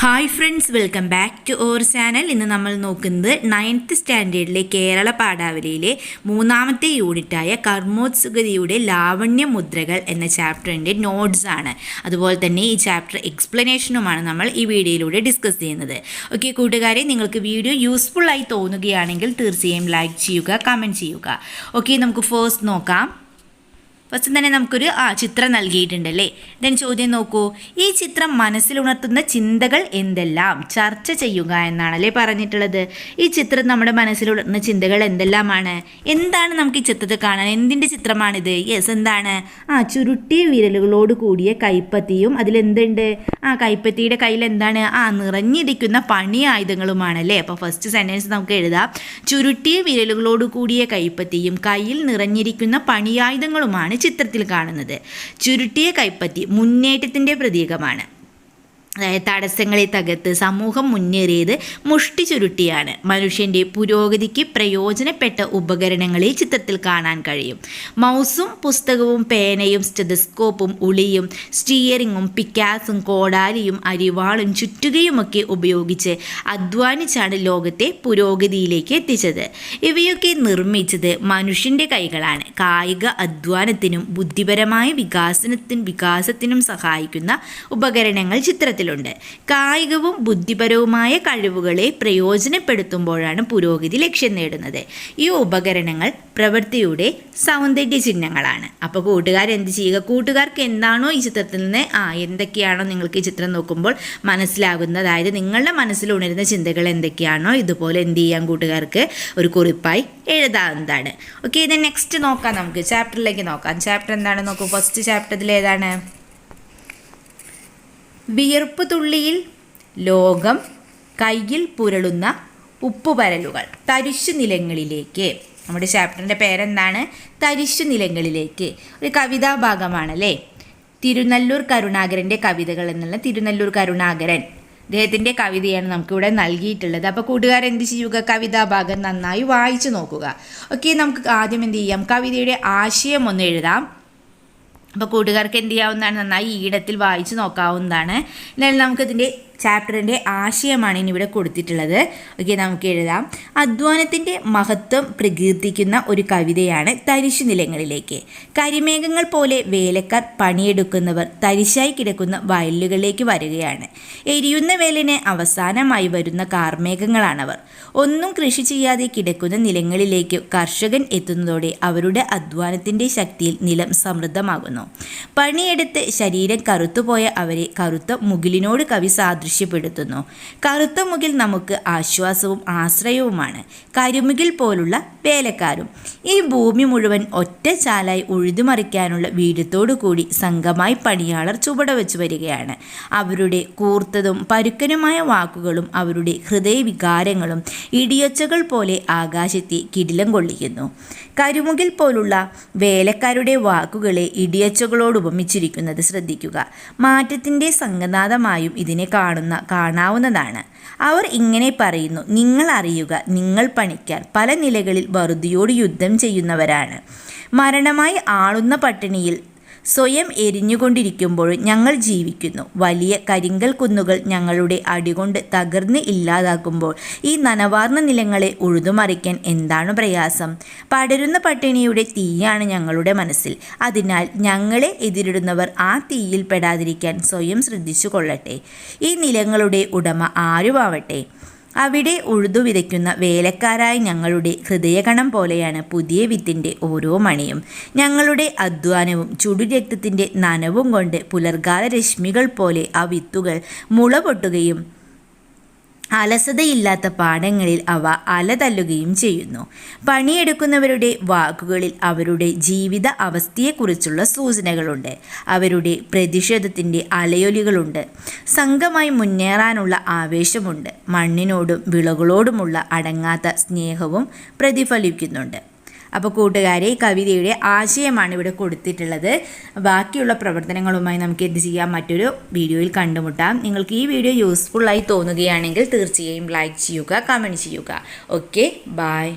Hi friends welcome back to our channel ഇന്ന് നമ്മൾ നോക്കുന്നത് നയൻത്ത് സ്റ്റാൻഡേർഡിലെ കേരള പാഠാവലിയിലെ മൂന്നാമത്തെ യൂണിറ്റായ കർമ്മോത്സുകതിയുടെ ലാവണ്യ മുദ്രകൾ എന്ന ചാപ്റ്ററിന്റെ നോട്ട്സ് ആണ്. അതുപോലെ തന്നെ ഈ ചാപ്റ്റർ എക്സ്പ്ലനേഷനുമാണ് നമ്മൾ ഈ വീഡിയോയിലൂടെ ഡിസ്കസ് ചെയ്യുന്നത്. ഓക്കെ കൂട്ടുകാരെ നിങ്ങൾക്ക് വീഡിയോ യൂസ്ഫുൾ ആയി തോന്നുകയാണെങ്കിൽ തീർച്ചയായും ലൈക്ക് ചെയ്യുക കമന്റ് ചെയ്യുക. ഓക്കെ നമുക്ക് ഫേസ്റ്റ് നോക്കാം. ഫസ്റ്റ് തന്നെ നമുക്കൊരു ആ ചിത്രം നൽകിയിട്ടുണ്ടല്ലേ? ദെൻ ചോദ്യം നോക്കൂ. ഈ ചിത്രം മനസ്സിലുണർത്തുന്ന ചിന്തകൾ എന്തെല്ലാം? ചർച്ച ചെയ്യുക എന്നാണല്ലേ പറഞ്ഞിട്ടുള്ളത്. ഈ ചിത്രം നമ്മുടെ മനസ്സിലുണർത്തുന്ന ചിന്തകൾ എന്തെല്ലാമാണ്? എന്താണ് നമുക്ക് ഈ ചിത്രത്തിൽ കാണാൻ? എന്തിന്റെ ചിത്രമാണിത്? യെസ് എന്താണ്? ആ ചുരുട്ടിയ വിരലുകളോട് കൂടിയ കൈപ്പത്തിയും അതിലെന്തുണ്ട്? ആ കൈപ്പത്തിയുടെ കയ്യിൽ എന്താണ്? ആ നിറഞ്ഞിരിക്കുന്ന പണി ആയുധങ്ങളുമാണല്ലേ? അപ്പോൾ ഫസ്റ്റ് സെന്റൻസ് നമുക്ക് എഴുതാം. ചുരുട്ടിയ വിരലുകളോട് കൂടിയ കൈപ്പത്തിയും കയ്യിൽ നിറഞ്ഞിരിക്കുന്ന പണിയായുധങ്ങളുമാണ് ചിത്രത്തിൽ കാണുന്നത്. ചുരുട്ടിയ കൈപ്പത്തി മുന്നേറ്റത്തിന്റെ പ്രതീകമാണ്. തടസ്സങ്ങളെ തകർത്ത് സമൂഹം മുന്നേറിയത് മുഷ്ടി ചുരുട്ടിയാണ്. മനുഷ്യന്റെ പുരോഗതിക്ക് പ്രയോജനപ്പെട്ട ഉപകരണങ്ങളെ ചിത്രത്തിൽ കാണാൻ കഴിയും. മൗസും പുസ്തകവും പേനയും സ്റ്റെതസ്കോപ്പും ഉളിയും സ്റ്റിയറിങ്ങും പിക്കാസും കോടാലിയും അരിവാളും ചുറ്റുകയുമൊക്കെ ഉപയോഗിച്ച് അധ്വാനിച്ചാണ് ലോകത്തെ പുരോഗതിയിലേക്ക് എത്തിച്ചത്. ഇവയൊക്കെ നിർമ്മിച്ചത് മനുഷ്യന്റെ കൈകളാണ്. കായിക അധ്വാനത്തിനും ബുദ്ധിപരമായ വികാസനത്തിനും വികാസത്തിനും സഹായിക്കുന്ന ഉപകരണങ്ങൾ ചിത്രത്തിൽ ചിത്രത്തിലുണ്ട് കായികവും ബുദ്ധിപരവുമായ കഴിവുകളെ പ്രയോജനപ്പെടുത്തുമ്പോഴാണ് പുരോഗതി ലക്ഷ്യം നേടുന്നത്. ഈ ഉപകരണങ്ങൾ പ്രവൃത്തിയുടെ സൗന്ദര്യ ചിഹ്നങ്ങളാണ്. അപ്പോൾ കൂട്ടുകാർ എന്ത് ചെയ്യുക? കൂട്ടുകാർക്ക് എന്താണോ ഈ ചിത്രത്തിൽ നിന്ന് ആ എന്തൊക്കെയാണോ നിങ്ങൾക്ക് ഈ ചിത്രം നോക്കുമ്പോൾ മനസ്സിലാകുന്നത്. അതായത് നിങ്ങളുടെ മനസ്സിൽ ഉണരുന്ന ചിന്തകൾ എന്തൊക്കെയാണോ ഇതുപോലെ എന്ത് ചെയ്യാം കൂട്ടുകാർക്ക്? ഒരു കുറിപ്പായി എഴുതാവുന്നതാണ്. ഓക്കെ ഇത് നെക്സ്റ്റ് നോക്കാം നമുക്ക്. ചാപ്റ്ററിലേക്ക് നോക്കാം. ചാപ്റ്റർ എന്താണ്? നോക്കൂ. ഫസ്റ്റ് ചാപ്റ്ററിൽ ഏതാണ്? വിയർപ്പ് തുള്ളിയിൽ ലോകം കയ്യിൽ പുരളുന്ന ഉപ്പുപരലുകൾ. തരിശു നിലങ്ങളിലേക്ക്. നമ്മുടെ ചാപ്റ്ററിന്റെ പേരെന്താണ്? തരിശു നിലങ്ങളിലേക്ക്. ഒരു കവിതാഭാഗമാണല്ലേ തിരുനല്ലൂർ കരുണാകരന്റെ കവിതകൾ എന്നുള്ള തിരുനല്ലൂർ കരുണാകരൻ. അദ്ദേഹത്തിന്റെ കവിതയാണ് നമുക്കിവിടെ നൽകിയിട്ടുള്ളത്. അപ്പോൾ കൂട്ടുകാർ എന്ത് ചെയ്യുക കവിതാഭാഗം നന്നായി വായിച്ചു നോക്കുക. ഓക്കെ നമുക്ക് ആദ്യം എന്ത് ചെയ്യാം? കവിതയുടെ ആശയം ഒന്ന് എഴുതാം. അപ്പോൾ കൂട്ടുകാർക്ക് എന്ത് ചെയ്യാവുന്നതാണ് നന്നായി ഈടത്തിൽ വായിച്ച് നോക്കാവുന്നതാണ്. എന്നാലും നമുക്കിതിന്റെ ചാപ്റ്ററിന്റെ ആശയമാണ് ഇനി ഇവിടെ കൊടുത്തിട്ടുള്ളത്. ഓക്കെ നമുക്ക് എഴുതാം. അധ്വാനത്തിന്റെ മഹത്വം പ്രകീർത്തിക്കുന്ന ഒരു കവിതയാണ് തരിശു നിലങ്ങളിലേക്ക്. കരിമേഘങ്ങൾ പോലെ വേലക്കാർ പണിയെടുക്കുന്നവർ തരിശായി കിടക്കുന്ന വയലുകളിലേക്ക് വരികയാണ്. എരിയുന്ന വേലിന് അവസാനമായി വരുന്ന കാർമേഘങ്ങളാണവർ. ഒന്നും കൃഷി ചെയ്യാതെ കിടക്കുന്ന നിലങ്ങളിലേക്ക് കർഷകൻ എത്തുന്നതോടെ അവരുടെ അധ്വാനത്തിന്റെ ശക്തിയിൽ നിലം സമൃദ്ധമാകുന്നു. പണിയെടുത്ത് ശരീരം കറുത്തുപോയ അവരെ കറുത്ത മുകിലിനോട് കവി സാദൃശ്യം ദൃശ്യപ്പെടുത്തുന്നു കറുത്ത മുകിൽ നമുക്ക് ആശ്വാസവും ആശ്രയവുമാണ്. കരിമുകിൽ പോലുള്ള വേലക്കാരും ഈ ഭൂമി മുഴുവൻ ഒറ്റ ചാലായി ഉഴുതുമറിക്കാനുള്ള വീടത്തോടു കൂടി സംഘമായി പണിയാളർ ചുവട വെച്ചു വരികയാണ്. അവരുടെ കൂർത്തതും പരുക്കനുമായ വാക്കുകളും അവരുടെ ഹൃദയവികാരങ്ങളും ഇടിയൊച്ചകൾ പോലെ ആകാശത്തെ കിടിലം കൊള്ളിക്കുന്നു. കരുമുകിൽ പോലുള്ള വേലക്കാരുടെ വാക്കുകളെ ഇടിയച്ചകളോട് ഉപമിച്ചിരിക്കുന്നത് ശ്രദ്ധിക്കുക. മാറ്റത്തിന്റെ സംഘനാഥമായും ഇതിനെ കാണുന്ന കാണാവുന്നതാണ്. അവർ ഇങ്ങനെ പറയുന്നു നിങ്ങൾ അറിയുക നിങ്ങൾ പണിക്കാർ പല നിലകളിൽ വറുതിയോട് യുദ്ധം ചെയ്യുന്നവരാണ്. മരണമായി ആളുന്ന പട്ടിണിയിൽ സ്വയം എരിഞ്ഞുകൊണ്ടിരിക്കുമ്പോൾ ഞങ്ങൾ ജീവിക്കുന്നു. വലിയ കരിങ്കൽ കുന്നുകൾ ഞങ്ങളുടെ അടികൊണ്ട് തകർന്ന് ഇല്ലാതാക്കുമ്പോൾ ഈ നനവാർന്ന നിലങ്ങളെ ഉഴുതുമറിക്കാൻ എന്താണ് പ്രയാസം? പടരുന്ന പട്ടിണിയുടെ തീയാണ് ഞങ്ങളുടെ മനസ്സിൽ. അതിനാൽ ഞങ്ങളെ എതിരിടുന്നവർ ആ തീയിൽ പെടാതിരിക്കാൻ സ്വയം ശ്രദ്ധിച്ചു കൊള്ളട്ടെ ഈ നിലങ്ങളുടെ ഉടമ ആരുമാവട്ടെ? അവിടെ ഉഴുതു വിതയ്ക്കുന്ന വേലക്കാരായ ഞങ്ങളുടെ ഹൃദയകണം പോലെയാണ് പുതിയ വിത്തിന്റെ ഓരോ മണിയും. ഞങ്ങളുടെ അധ്വാനവും ചുടുരക്തത്തിന്റെ നനവും കൊണ്ട് പുലർകാല രശ്മികൾ പോലെ ആ വിത്തുകൾ മുള പൊട്ടുകയും അലസതയില്ലാത്ത പാഠങ്ങളിൽ അവ അലതല്ലുകയും ചെയ്യുന്നു. പണിയെടുക്കുന്നവരുടെ വാക്കുകളിൽ അവരുടെ ജീവിത അവസ്ഥയെക്കുറിച്ചുള്ള സൂചനകളുണ്ട്. അവരുടെ പ്രതിഷേധത്തിന്റെ അലയൊലികളുണ്ട്. സംഘമായി മുന്നേറാനുള്ള ആവേശമുണ്ട്. മണ്ണിനോടും വിളകളോടുമുള്ള അടങ്ങാത്ത സ്നേഹവും പ്രതിഫലിക്കുന്നുണ്ട്. അപ്പോൾ കൂട്ടുകാരെ കവിതയുടെ ആശയമാണ് ഇവിടെ കൊടുത്തിട്ടുള്ളത്. ബാക്കിയുള്ള പ്രവർത്തനങ്ങളുമായി നമുക്ക് എന്ത് ചെയ്യാം? മറ്റൊരു വീഡിയോയിൽ കണ്ടുമുട്ടാം. നിങ്ങൾക്ക് ഈ വീഡിയോ യൂസ്ഫുള്ളായി തോന്നുകയാണെങ്കിൽ തീർച്ചയായും ലൈക്ക് ചെയ്യുക കമന്റ് ചെയ്യുക. Okay bye